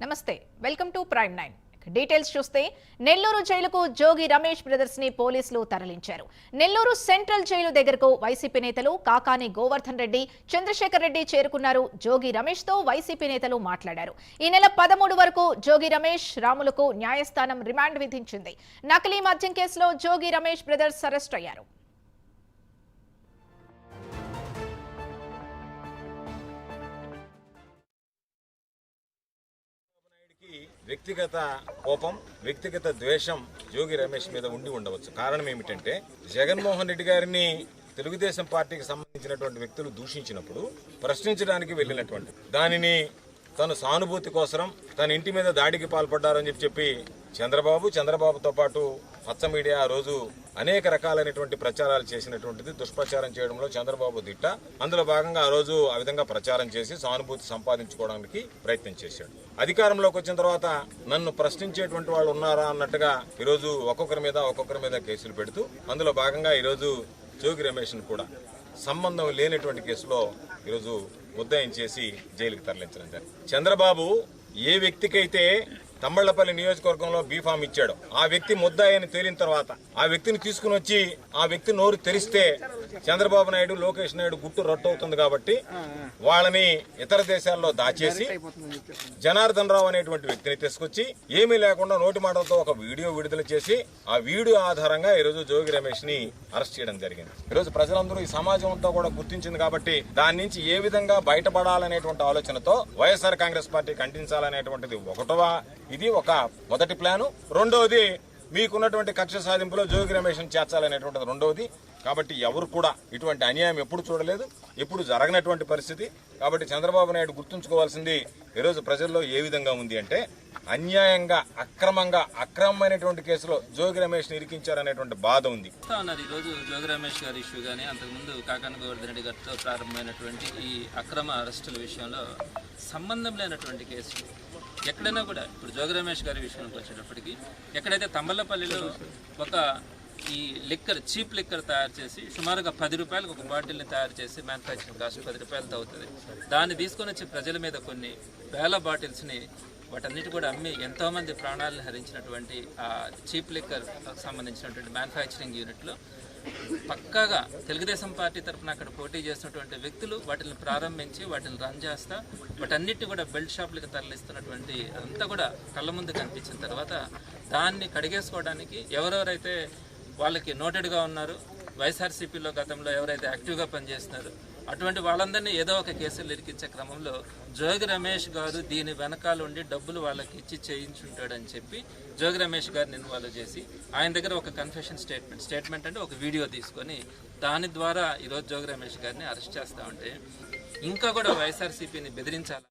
నమస్తే welcome to Prime Nine. Details చూస్తే నెల్లూరు జైలుకు జోగి రమేష్ బ్రదర్స్ని పోలీసులు తరలించారు. నెల్లూరు సెంట్రల్ జైలు దగ్గరకు వైసీపీ నేతలు కాకాని గోవర్ధన్ రెడ్డి చంద్రశేఖర్ రెడ్డి చేరుకున్నారు జోగి రమేష్తో వైసీపీ నేతలు మాట్లాడారు. ఈ నెల పదమూడు వరకు జోగి రమేష్ రాములకు న్యాయస్థానం రిమాండ్ విధించింది. నకిలీ మద్యం కేసులో జోగి రమేష్ బ్రదర్స్ అరెస్ట్ అయ్యారు. వ్యక్తిగత కోపం వ్యక్తిగత ద్వేషం జోగి రమేష్ మీద ఉండి ఉండవచ్చు. కారణం ఏమిటంటే జగన్మోహన్ రెడ్డి గారిని తెలుగుదేశం పార్టీకి సంబంధించినటువంటి వ్యక్తులు దూషించినప్పుడు ప్రశ్నించడానికి వెళ్ళినటువంటి దానిని తను సానుభూతి కోసం తన ఇంటి మీద దాడికి పాల్పడ్డారని చెప్పి చెప్పి చంద్రబాబు చంద్రబాబుతో పాటు పచ్చ మీడియా ఆ రోజు అనేక రకాలైనటువంటి ప్రచారాలు చేసినటువంటిది దుష్ప్రచారం చేయడంలో చంద్రబాబు దిట్ట. అందులో భాగంగా ఆ రోజు ఆ విధంగా ప్రచారం చేసి సానుభూతి సంపాదించుకోవడానికి ప్రయత్నం చేశాడు. అధికారంలోకి వచ్చిన తర్వాత నన్ను ప్రశ్నించేటువంటి వాళ్ళు ఉన్నారా అన్నట్టుగా ఈరోజు ఒక్కొక్కరి మీద ఒక్కొక్కరి మీద కేసులు పెడుతూ అందులో భాగంగా ఈరోజు జోగి రమేష్ను కూడా సంబంధం లేనటువంటి కేసులో ఈరోజు ముద్దాయం చేసి జైలుకి తరలించడం జరిగింది. చంద్రబాబు ఏ వ్యక్తికైతే తమ్మళ్ళపల్లి నియోజకవర్గంలో బీఫామ్ ఇచ్చాడు. ఆ వ్యక్తి ముద్దాయని తేలిన తర్వాత ఆ వ్యక్తిని తీసుకుని వచ్చి ఆ వ్యక్తి నోరు తెరిస్తే చంద్రబాబు నాయుడు లోకేష్ నాయుడు గుట్టు రట్టవుతుంది కాబట్టి వాళ్ళని ఇతర దేశాల్లో దాచేసి జనార్దన్ రావు అనేటువంటి వ్యక్తిని తీసుకొచ్చి ఏమీ లేకుండా నోటి మాటలతో ఒక వీడియో విడుదల చేసి ఆ వీడియో ఆధారంగా ఈరోజు జోగి రమేష్ని అరెస్ట్ చేయడం జరిగింది. ఈరోజు ప్రజలందరూ ఈ సమాజం అంతా కూడా గుర్తించింది కాబట్టి దాని నుంచి ఏ విధంగా బయటపడాలనేటువంటి ఆలోచనతో వైఎస్ఆర్ కాంగ్రెస్ పార్టీ ఖండించాలనేటువంటిది ఒకటవ ఇది ఒక మొదటి ప్లాను. రెండవది మీకున్నటువంటి కక్ష సాధింపులో జోగి రమేష్ చేర్చాలనేటువంటిది రెండవది. కాబట్టి ఎవరు కూడా ఇటువంటి అన్యాయం ఎప్పుడు చూడలేదు. ఎప్పుడు జరగనటువంటి పరిస్థితి. కాబట్టి చంద్రబాబు నాయుడు గుర్తుంచుకోవాల్సింది ఈరోజు ప్రజల్లో ఏ విధంగా ఉంది అంటే అన్యాయంగా అక్రమంగా అక్రమమైనటువంటి కేసులో జోగి రమేష్ ఇరికించారనేటువంటి బాధ ఉంది. చెప్తా ఈరోజు జోగి రమేష్ గారి ఇష్యూ కానీ అంతకుముందు కాకాని గోవర్ధన్ రెడ్డి గారితో ప్రారంభమైనటువంటి ఈ అక్రమ అరెస్టుల విషయంలో సంబంధం లేనటువంటి కేసులు ఎక్కడైనా కూడా ఇప్పుడు జోగి రమేష్ గారి విషయానికి వచ్చేటప్పటికి ఎక్కడైతే తమ్మలపల్లిలో ఒక ఈ లిక్కర్ చీప్ లిక్కర్ తయారు చేసి సుమారుగా పది రూపాయలకు ఒక బాటిల్ని తయారు చేసి మ్యానుఫ్యాక్చరింగ్ కాస్ట్ పది రూపాయలతో అవుతుంది. దాన్ని తీసుకొని వచ్చి ప్రజల మీద కొన్ని వేల బాటిల్స్ని వాటన్నిటి కూడా అమ్మి ఎంతోమంది ప్రాణాలను హరించినటువంటి ఆ చీప్ లిక్కర్ సంబంధించినటువంటి మ్యానుఫ్యాక్చరింగ్ యూనిట్లో పక్కాగా తెలుగుదేశం పార్టీ తరఫున అక్కడ పోటీ చేసినటువంటి వ్యక్తులు వాటిని ప్రారంభించి వాటిని రన్ చేస్తా వాటన్నిటి కూడా బెల్ట్ షాపులకు తరలిస్తున్నటువంటి అంతా కూడా కళ్ళ ముందు కనిపించిన తర్వాత దాన్ని కడిగేసుకోవడానికి ఎవరెవరైతే వాళ్ళకి నోటెడ్గా ఉన్నారు వైఎస్ఆర్సీపీలో గతంలో ఎవరైతే యాక్టివ్గా పనిచేస్తున్నారు అటువంటి వాళ్ళందరినీ ఏదో ఒక కేసులు ఇరికించే క్రమంలో జోగి రమేష్ గారు దీని వెనకాల ఉండి డబ్బులు వాళ్ళకి ఇచ్చి చేయించుంటాడని చెప్పి జోగి రమేష్ గారిని ఇన్వాల్వ్ చేసి ఆయన దగ్గర ఒక కన్ఫెషన్ స్టేట్మెంట్ స్టేట్మెంట్ అంటే ఒక వీడియో తీసుకొని దాని ద్వారా ఈరోజు జోగి రమేష్ గారిని అరెస్ట్ చేస్తూ ఉంటే ఇంకా కూడా వైఎస్ఆర్సీపీని బెదిరించాలి?